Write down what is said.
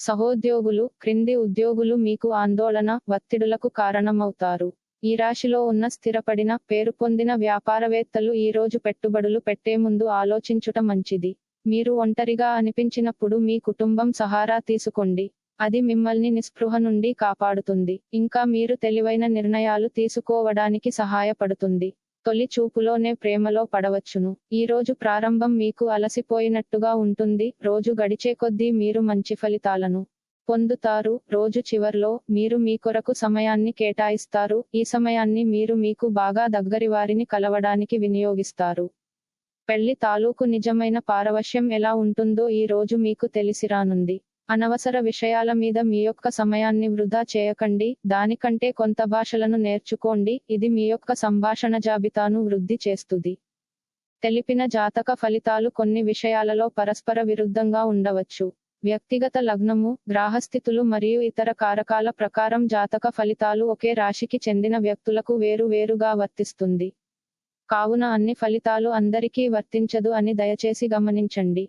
సహోద్యోగులు క్రింది ఉద్యోగులు మీకు ఆందోళన ఒత్తిడులకు కారణమవుతారు. ఈ రాశిలో ఉన్న స్థిరపడిన పేరు పొందిన వ్యాపారవేత్తలు ఈ రోజు పెట్టుబడులు పెట్టే ముందు ఆలోచించుట మంచిది. మీరు ఒంటరిగా అనిపించినప్పుడు మీ కుటుంబం సహారా తీసుకోండి. అది మిమ్మల్ని నిస్పృహ నుండి కాపాడుతుంది. ఇంకా మీరు తెలివైన నిర్ణయాలు తీసుకోవడానికి సహాయపడుతుంది. తొలి చూపులోనే ప్రేమలో పడవచ్చును. ఈ రోజు ప్రారంభం మీకు అలసిపోయినట్టుగా ఉంటుంది. రోజు గడిచే కొద్దీ మీరు మంచి ఫలితాలను పొందుతారు. రోజు చివర్లో మీరు మీ కొరకు సమయాన్ని కేటాయిస్తారు. ఈ సమయాన్ని మీరు మీకు బాగా దగ్గరి వారిని కలవడానికి వినియోగిస్తారు. పెళ్ళి తాలూకు నిజమైన పారవశ్యం ఎలా ఉంటుందో ఈ రోజు మీకు తెలిసిరానుంది. అనవసర విషయాల మీద మీ యొక్క సమయాన్ని వృధా చేయకండి. దానికంటే కొంత భాషలను నేర్చుకోండి. ఇది మీ యొక్క సంభాషణ జాబితాను వృద్ధి చేస్తుంది. తెలిపిన జాతక ఫలితాలు కొన్ని విషయాలలో పరస్పర విరుద్ధంగా ఉండవచ్చు. వ్యక్తిగత లగ్నము గ్రాహస్థితులు మరియు ఇతర కారకాల ప్రకారం జాతక ఫలితాలు ఒకే రాశికి చెందిన వ్యక్తులకు వేరు వేరుగా వర్తిస్తుంది. కావున అన్ని ఫలితాలు అందరికీ వర్తించదు అని దయచేసి గమనించండి.